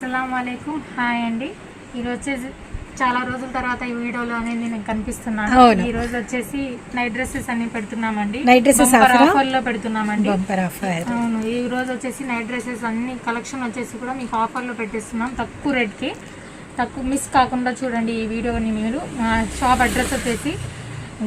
అస్సలం హాయ్ అండి. ఈరోజు వచ్చేసి చాలా రోజుల తర్వాత ఈ వీడియోలో అనేది నేను కనిపిస్తున్నాను. ఈ రోజు వచ్చేసి నైట్ డ్రెస్సెస్ అన్ని పెడుతున్నామండి. Night dresses Bumper offer ఆ? offer లో పెడుతున్నామండి ఆఫర్ అవును ఈ రోజు వచ్చేసి నైట్ డ్రెస్సెస్ అన్ని కలెక్షన్ వచ్చేసి కూడా మీకు ఆఫర్లో పెట్టిస్తున్నాం. తక్కువ రేట్కి. తక్కువ మిస్ కాకుండా చూడండి ఈ వీడియోని మీరు. మా షాప్ అడ్రస్ వచ్చేసి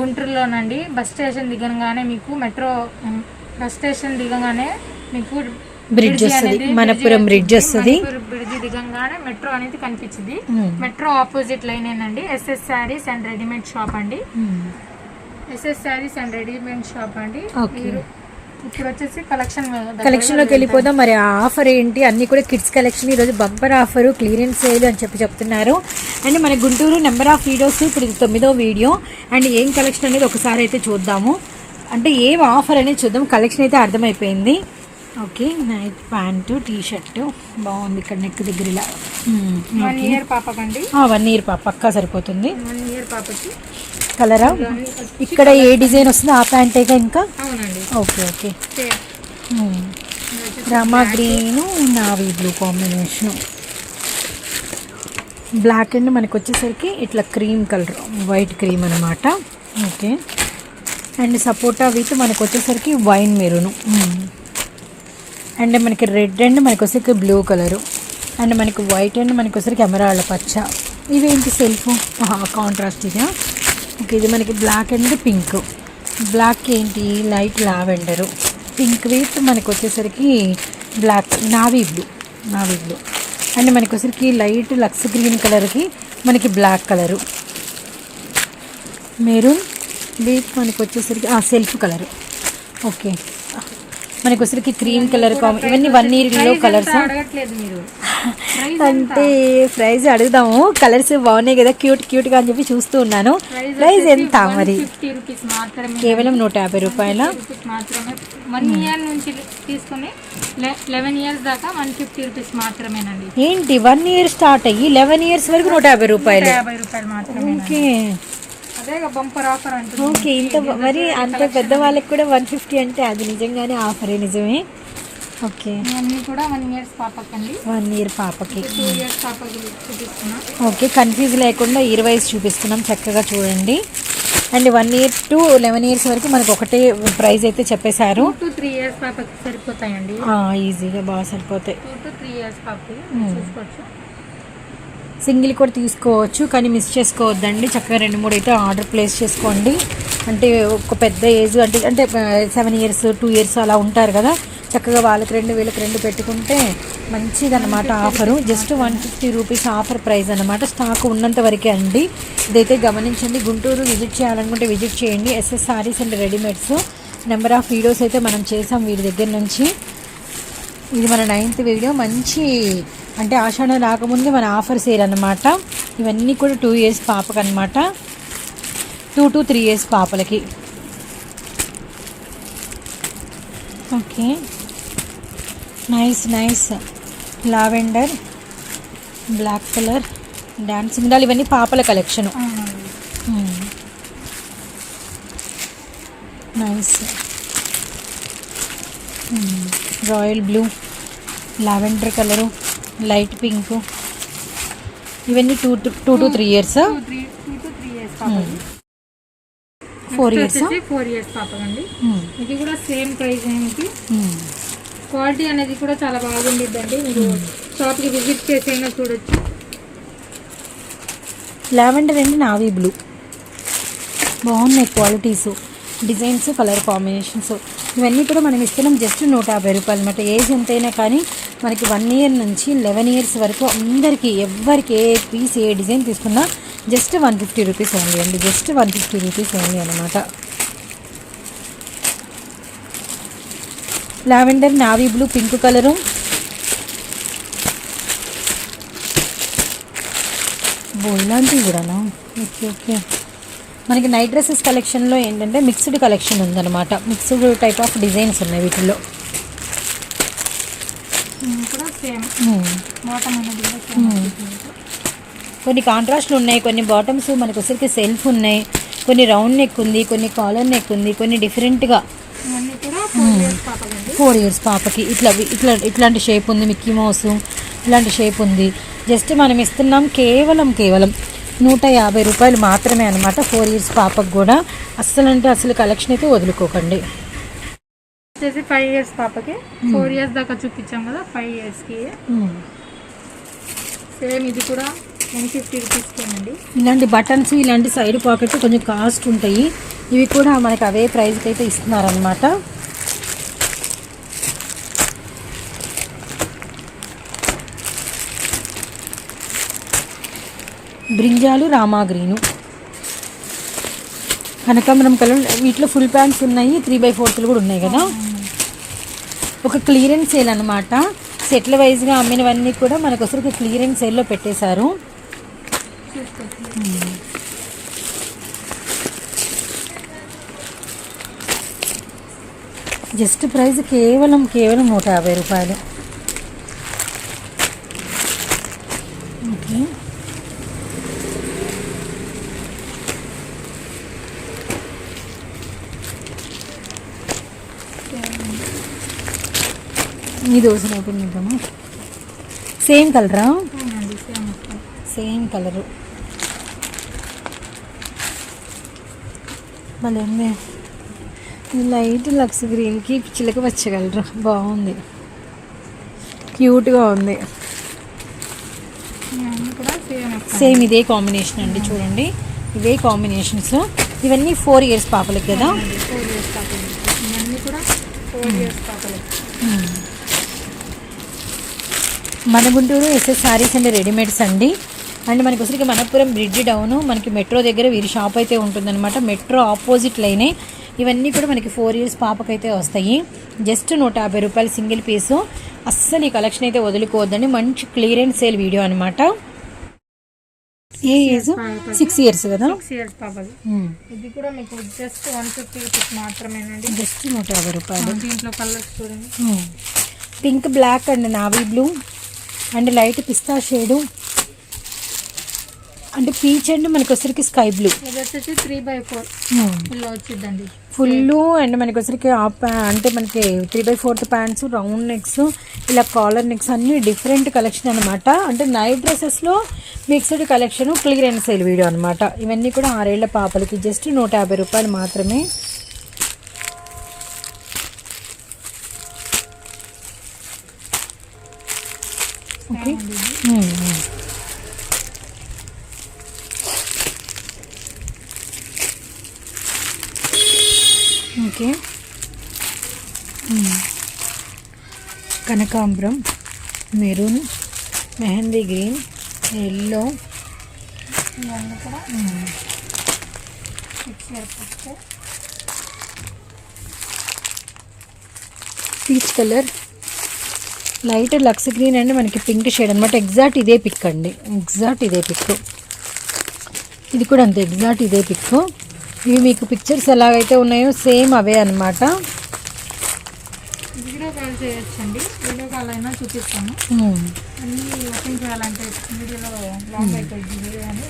గుంటూరులోనండి. బస్ స్టేషన్ దిగనగానే మీకు మెట్రో బస్ స్టేషన్ దిగగానే మీకు బ్రిడ్జి వస్తది. మనపురం బ్రిడ్జి వస్తది. బ్రిడ్జి దిగంగానే మెట్రో అనేది కనిపించింది. మెట్రో ఆపోజిట్ లైన్ ఏనండి. SS sarees and readymade shop అండి. SS sarees and readymade shop అండి. ఇప్పుడు వచ్చేసి కలెక్షన్ కలెక్షన్లోకి వెళ్ళిపోదాం. మరి ఆ ఆఫర్ ఏంటి? అన్ని కూడా కిడ్స్ కలెక్షన్. ఈ రోజు బంపర్ ఆఫర్ క్లియరెన్స్ సేల్ అని చెప్పి చెప్తున్నారు. అండ్ మన గుంటూరు నెంబర్ ఆఫ్ వీడియోస్ ఇప్పుడు ఇది తొమ్మిదో వీడియో. అండ్ ఏం కలెక్షన్ అనేది ఒకసారి అయితే చూద్దాము. అంటే ఏం ఆఫర్ అనేది చూద్దాం. కలెక్షన్ అయితే అర్థమైపోయింది. Okay night pant T shirt బాగుంది ఇక్కడ నెక్ దగ్గర ఇలా. వన్ ఇయర్ పాపకండి. వన్ ఇయర్ పక్కా సరిపోతుంది. వన్ ఇయర్ పాపకి. కలరా? ఇక్కడ ఏ డిజైన్ వస్తుందో ఆ ప్యాంటేగా ఇంకా? అవునండి. Okay okay. Rama green navy blue combination. Black and మనకు వచ్చేసరికి ఇట్లా క్రీమ్ కలర్ వైట్ క్రీమ్ అనమాట ఓకే. అండ్ సపోటా విత్ మనకు వచ్చేసరికి వైన్ మెరూన్. అండ్ మనకి రెడ్ అండ్ మనకి వచ్చరికి బ్లూ కలరు. అండ్ మనకి వైట్ అండ్ మనకి వచ్చరికి ఎమరాళ్ళ పచ్చ ఇవేంటి సెల్ఫ్ కాంట్రాస్ట్ ఇదా? ఓకే ఇది మనకి బ్లాక్ అండ్ పింక్. బ్లాక్ ఏంటి? Light lavender. పింక్ విత్ మనకి వచ్చేసరికి black navy blue. Navy blue. And మనకి వచ్చరికి లైట్ లక్స్ గ్రీన్ కలర్కి మనకి బ్లాక్ కలరు. మెరూన్ విత్ మనకి వచ్చేసరికి సెల్ఫ్ కలర్. ఓకే. మనకి వచ్చేసరికి క్రీమ్ కలర్ కాంబి ఇవన్నీ వన్ ఇయర్లో కలర్స్ అంటే ప్రైస్ అడుగుదాము. కలర్స్ బాగున్నాయి కదా క్యూట్ క్యూట్గా అని చెప్పి చూస్తూ ఉన్నాను. ప్రైస్ ఎంత మరి? కేవలం నూట యాభై రూపాయల? రూపీస్ మాత్రమే. వన్ ఇయర్ నుంచి తీసుకొని లెవెన్ ఇయర్స్ దాకా వన్ ఫిఫ్టీ రూపీస్ మాత్రమేనండి. ఏంటి వన్ ఇయర్ స్టార్ట్ అయ్యి లెవెన్ ఇయర్స్ వరకు నూట యాభై రూపాయలు? యాభై రూపాయలు మాత్రమే ఓకే. ఓకే ఇంత మరి అంత పెద్ద వాళ్ళకి కూడా వన్ ఫిఫ్టీ అంటే అది నిజంగానే ఆఫరే నిజమే? ఓకే. కూడా వన్ ఇయర్స్ పాపకండి వన్ ఇయర్ పాపకి. టూ ఇయర్స్ పాపకి చూపిస్తున్నా. ఓకే కన్ఫ్యూజ్ లేకుండా ఇయర్ వైజ్ చూపిస్తున్నాం చక్కగా చూడండి. And one year to eleven years వరకు మనకు ఒకటే ప్రైస్ అయితే చెప్పేశారు. టూ త్రీ ఇయర్స్ పాపకి సరిపోతాయండి. ఈజీగా బాగా సరిపోతాయి. టు త్రీ ఇయర్స్ పాపకి చూసుకోవచ్చు. సింగిల్ కూడా తీసుకోవచ్చు కానీ మిస్ చేసుకోవద్దండి. చక్కగా రెండు మూడు అయితే ఆర్డర్ ప్లేస్ చేసుకోండి. అంటే ఒక పెద్ద ఏజ్ అంటే అంటే సెవెన్ ఇయర్స్ టూ ఇయర్స్ అలా ఉంటారు కదా. చక్కగా వాళ్ళకి రెండు వీళ్ళకి రెండు పెట్టుకుంటే మంచిదన్నమాట offer. Just one fifty rupees offer price అనమాట స్టాక్ ఉన్నంత వరకే అండి. ఇదైతే గమనించండి గుంటూరు విజిట్ చేయాలనుకుంటే విజిట్ చేయండి. SS sarees and readymades. Number of videos అయితే మనం చేసాం వీడి దగ్గర నుంచి. ఇది మన నైన్త్ వీడియో. మంచి అంటే ఆషాఢం రాకముందే మన ఆఫర్ సేల్ అనమాట ఇవన్నీ కూడా టూ ఇయర్స్ పాపకి అనమాట two to three years పాపలకి. Okay. Nice nice. Lavender black colour dancing doll ఇవన్నీ పాపల collection. Nice. Royal blue lavender colour. Light pink. ఇవన్నీ two two to three years. Four years four years పాపకండి ఇది కూడా same price ఏంటి quality అనేది కూడా చాలా బాగుండిద్దండి. మీరు షాప్కి విజిట్ చేసైనా చూడొచ్చు. లావెండర్ అండ్ నావీ బ్లూ బాగున్నాయి క్వాలిటీస్ డిజైన్స్ కలర్ కాంబినేషన్స్ ఇవన్నీ కూడా మనం ఇస్తున్నాం జస్ట్ నూట యాభై రూపాయలు అనమాట ఏజ్ ఎంతైనా కానీ మనకి వన్ ఇయర్ నుంచి లెవెన్ ఇయర్స్ వరకు అందరికీ ఎవరికి ఏ పీస్ ఏ డిజైన్ తీసుకున్నా just one fifty rupees only అండి. Just one fifty rupees only అనమాట lavender navy blue pink colour ఓ ఇలాంటివి కూడానా? ఓకే ఓకే మనకి నైట్ డ్రెస్సెస్ కలెక్షన్లో ఏంటంటే మిక్స్డ్ కలెక్షన్ ఉందన్నమాట. మిక్స్డ్ టైప్ ఆఫ్ డిజైన్స్ ఉన్నాయి వీటిల్లో. కొన్ని కాంట్రాస్ట్లు ఉన్నాయి కొన్ని బాటమ్స్ మనకు వచ్చరికి సెల్ఫ్ ఉన్నాయి కొన్ని రౌండ్ నెక్ ఉంది కొన్ని కాలర్ నెక్ ఉంది కొన్ని డిఫరెంట్గా ఫోర్ ఇయర్స్ పాపకి. ఇట్లా ఇట్లా ఇట్లాంటి షేప్ ఉంది మిక్కీ మౌస్ ఇలాంటి షేప్ ఉంది. జస్ట్ మనం ఇస్తున్నాం కేవలం కేవలం. నూట యాభై రూపాయలు మాత్రమే అనమాట ఫోర్ ఇయర్స్ పాపకు కూడా. అస్సలు అంటే అసలు కలెక్షన్ అయితే వదులుకోకండి. వచ్చేసి ఫైవ్ ఇయర్స్ పాపకి. ఫోర్ ఇయర్స్ దాకా చూపించాం కదా ఫైవ్ ఇయర్స్కి సేమ్ ఇది కూడా వన్ ఫిఫ్టీ రూపీస్కేనండి ఇలాంటి బటన్స్ ఇలాంటి సైడ్ పాకెట్ కొంచెం కాస్ట్ ఉంటాయి. ఇవి కూడా మనకి అవే ప్రైస్కి అయితే ఇస్తున్నారనమాట బ్రింజాలు రామా గ్రీను కనకాంబరం కలర్. వీటిలో ఫుల్ ప్యాంట్స్ ఉన్నాయి. త్రీ బై ఫోర్త్లు కూడా ఉన్నాయి కదా. ఒక క్లియరెన్స్ సేల్ అనమాట సెట్ల వైజ్గా అమ్మినవన్నీ కూడా మనకు అసలు క్లియరెన్స్ సేల్లో పెట్టేశారు. జస్ట్ ప్రైస్ కేవలం కేవలం నూట యాభై రూపాయలు ఓకే ఈ దోశ ఓపెన్ చేద్దామా? సేమ్ కలరా? Same colour. మళ్ళీ లైట్ లక్స్ గ్రీన్కి చిలక వచ్చగలరు బాగుంది. క్యూట్గా ఉంది. సేమ్ ఇదే కాంబినేషన్ అండి చూడండి. ఇవే కాంబినేషన్స్. ఇవన్నీ ఫోర్ ఇయర్స్ పాపలకి కదా? ఫోర్ ఇయర్స్ పాపలు ఇవన్నీ కూడా ఫోర్ ఇయర్స్ పాపలు మన Guntur SS sarees and readymades అండి. అండ్ మనకి వచ్చరికి మనపురం బ్రిడ్జ్ డౌన్ మనకి మెట్రో దగ్గర వీరి షాప్ అయితే ఉంటుందన్నమాట. మెట్రో ఆపోజిట్ లైనే. ఇవన్నీ కూడా మనకి ఫోర్ ఇయర్స్ పాపకైతే వస్తాయి. జస్ట్ నూట యాభై రూపాయలు సింగిల్ పీసు అస్సలు ఈ కలెక్షన్ అయితే వదులుకోవద్దండి. మంచి క్లియరెన్స్ సేల్ వీడియో అనమాట ఏ ఏజ్ సిక్స్ ఇయర్స్ కదా? సిక్స్ ఇయర్స్ పాపలు ఇది కూడా మీకు జస్ట్ వన్ ఫిఫ్టీ రూపీస్ మాత్రమేనండి. జస్ట్ నూట యాభై రూపాయలు. దీంట్లో కలర్స్ చూడండి. Pink black and navy blue. And light pista shade. అంటే పీచ్ అండ్ మనకి వచ్చరికి స్కై బ్లూ. ఇది వచ్చేసి త్రీ బై ఫోర్ ఇలా వచ్చిందండి. ఫుల్ అండ్ మనకి వచ్చరికి అంటే మనకి three by fourth pants round necks ఇలా కాలర్ నెక్స్ అన్ని డిఫరెంట్ కలెక్షన్ అనమాట అంటే night డ్రెస్సెస్లో mixed collection clearance sale video అనమాట ఇవన్నీ కూడా ఆరేళ్ళ పాపలకి జస్ట్ నూట యాభై రూపాయలు మాత్రమే కనకాంబరం మెరూన్ మెహందీ గ్రీన్ ఎల్లో. ఇవన్నీ కూడా పీచ్ కలర్. లైట్ లక్స్ గ్రీన్ అండి మనకి పింక్ షేడ్ అనమాట ఎగ్జాక్ట్ ఇదే పిక్ అండి. ఎగ్జాక్ట్ ఇదే పిక్. ఇది కూడా అంతే. ఎగ్జాక్ట్ ఇదే పిక్. ఇవి మీకు పిక్చర్స్ ఎలాగైతే ఉన్నాయో సేమ్ అవే అనమాట వీడియో కాల్ చేయొచ్చండి. వీడియో కాల్ అయినా చూపిస్తాను. అన్నీ ఓపెన్ చేయాలంటే వీడియోలో లాంగ్ అయిపోయింది వీడియో అని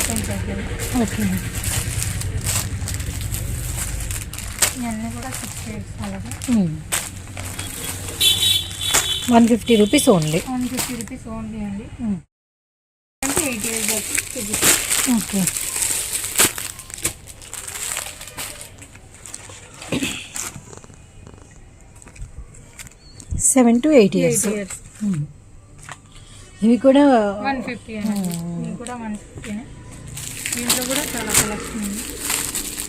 ఓపెన్ చేయాలి ఓకే. ఇవన్నీ కూడా సిక్స్ అలాగే one fifty rupees only. One fifty rupees only అండి. అంటే ఎయిట్ చూపిస్తాను okay. Seven to eight years ఇవి కూడా వన్ ఫిఫ్టీ అండి ఇవి కూడా వన్ ఫిఫ్టీ దీంట్లో కూడా చాలా కలెక్షన్ ఉంది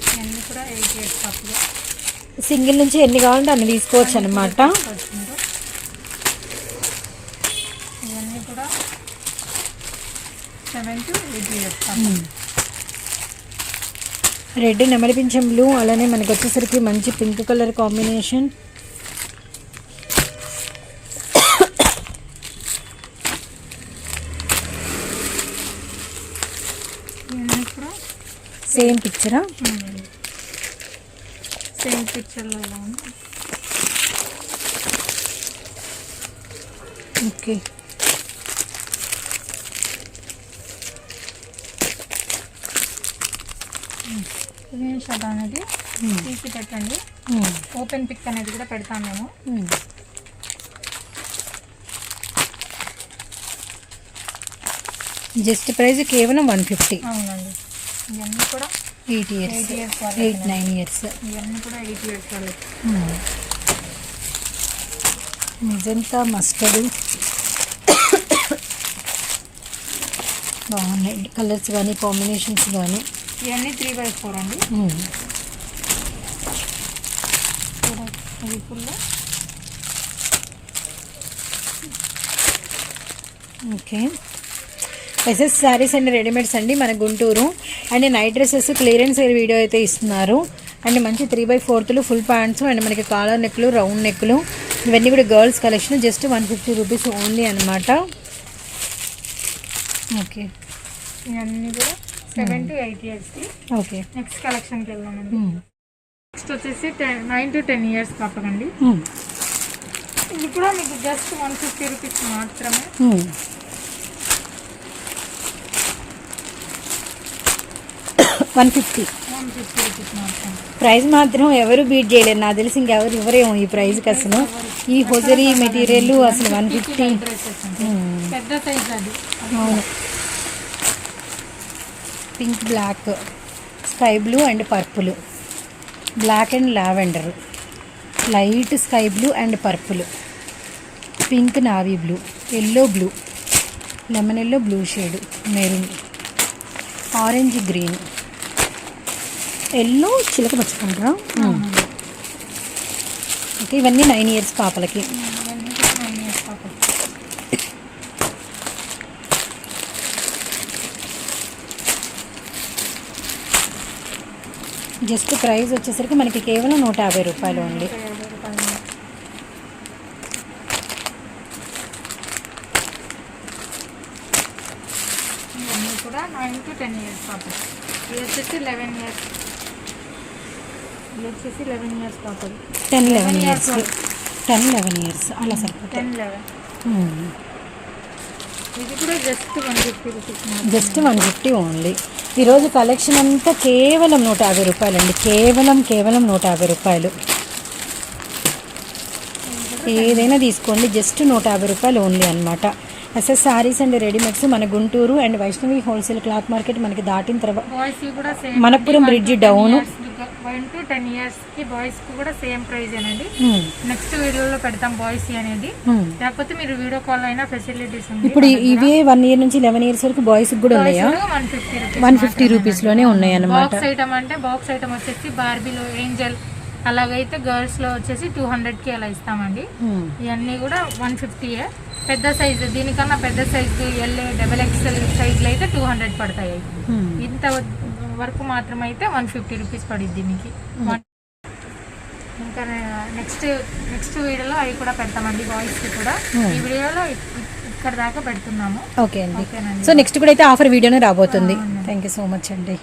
ఇవన్నీ కూడా ఎయిట్ ఇయర్స్ సింగిల్ నుంచి ఎన్ని కావాలంటే అన్ని తీసుకోవచ్చు అనమాట వచ్చిందో ఇవన్నీ కూడా సెవెన్ టు ఎయిట్ ఇయర్స్ పాపలు రెడ్ నెమలి పింఛం బ్లూ అలానే మనకి వచ్చేసరికి మంచి పింక్ కలర్ కాంబినేషన్ ఇవన్నీ కూడా సేమ్ పిక్చరా సేమ్ పిక్చర్లో ఓకే స్క్రీన్ షాట్ అనేది తీసి పెట్టండి. ఓపెన్ పిక్ అనేది కూడా పెడతాం మేము. జస్ట్ ప్రైస్ కేవలం వన్ ఫిఫ్టీ అవునండి. ఇవన్నీ కూడా eight years eight nine years ఇవన్నీ కూడా ఎయిట్ ఇయర్స్ వాళ్ళకి. నిజంతా మస్టర్డ్ బాగున్నాయి. కలర్స్ కానీ కాంబినేషన్స్ కానీ ఇవన్నీ త్రీ బై ఫోర్ అండి. Okay SS saris and readymades అండి మన Guntur. And night dresses clearance video అయితే ఇస్తున్నారు. అండ్ మంచి త్రీ బై ఫోర్త్లు ఫుల్ ప్యాంట్స్ అండ్ మనకి కాలర్ నెక్లు రౌండ్ నెక్లు ఇవన్నీ కూడా girls collection just one fifty rupees only అనమాట ఓకే ఇవన్నీ కూడా సెవెన్ టు ఎయిట్ ఇయర్స్కి ఓకే నెక్స్ట్ కలెక్షన్కి వెళ్దామండి. నెక్స్ట్ వచ్చేసి ten nine to ten years పాపకండి ఇది కూడా మీకు జస్ట్ వన్ ఫిఫ్టీ రూపీస్ మాత్రమే. One fifty. ప్రైస్ మాత్రం ఎవరు బీట్ చేయలేరు నాకు తెలిసి ఇంకెవరు ఇవ్వరేమో ఈ ప్రైస్కి అసలు. ఈ హోజరీ మెటీరియల్ అసలు వన్ ఫిఫ్టీ. అవును. Pink black sky blue and purple. Black and lavender. Light sky blue and purple. Pink navy blue. Yellow blue. Lemon yellow blue shade. Maroon. Orange green. Yellow చిలక పచ్చకుంటారా okay ఇవన్నీ nine years పాపలకి. Just price వచ్చేసరికి మనకి కేవలం నూట యాభై రూపాయలు ఇవన్నీ కూడా నైన్ టు టెన్ ఇయర్స్ పాపకి ఇది వచ్చేసి లెవెన్ ఇయర్స్ ఇది వచ్చేసి లెవెన్ ఇయర్స్ పాపది ten eleven years ten eleven years అలా సరిపోతాయి. టెన్ లెవెన్ ఇది కూడా just one fifty rupees just one fifty only ఈరోజు కలెక్షన్ అంతా కేవలం నూట యాభై రూపాయలు అండి కేవలం కేవలం నూట యాభై రూపాయలు. ఏదైనా తీసుకోండి. జస్ట్ నూట యాభై రూపాయలు ఓన్లీ అనమాట ఎస్ఎస్ సారీస్ అండ్ రెడీమేడ్స్ మన Guntur and Vaishnavi wholesale cloth market మనకి దాటిన తర్వాత బాయ్స్ కూడా same Manappuram bridge down one to ten ఇయర్స్కి బాయ్స్కి కూడా సేమ్ ప్రైస్ అనేది నెక్స్ట్ వీడియోలో పెడతాం బాయ్స్ అనేది. లేకపోతే మీరు వీడియో కాల్ అయినా ఫెసిలిటీస్ ఇప్పుడు ఇవే వన్ ఇయర్ నుంచి లెవెన్ ఇయర్స్ వరకు బాయ్స్ కూడా ఉన్నాయా? వన్ ఫిఫ్టీ రూపీస్ రూపీస్లోనే ఉన్నాయి అనమాట బాక్స్ ఐటమ్ అంటే బాక్స్ ఐటమ్ వచ్చేసి బార్బీలో ఏంజల్ అలాగైతే గర్ల్స్లో వచ్చేసి టూ హండ్రెడ్కి అలా ఇస్తామండి. ఇవన్నీ కూడా వన్ ఫిఫ్టీయే పెద్ద సైజు దీనికన్నా పెద్ద సైజు ఎల్ డబల్ ఎక్స్ఎల్ సైజులు అయితే టూ హండ్రెడ్ పడతాయి. ఇంత వరకు మాత్రం అయితే వన్ ఫిఫ్టీ రూపీస్ పడిద్ది దీనికి. One- ఇంకా నెక్స్ట్ నెక్స్ట్ వీడియోలో అవి కూడా పెడతామండి బాయ్స్కి కూడా. ఈ వీడియోలో ఇక్కడ దాకా పెడుతున్నాము. ఓకే అండి. సో నెక్స్ట్ కూడా అయితే ఆఫర్ వీడియోనే రాబోతుంది. థ్యాంక్ యూ సో మచ్ అండి.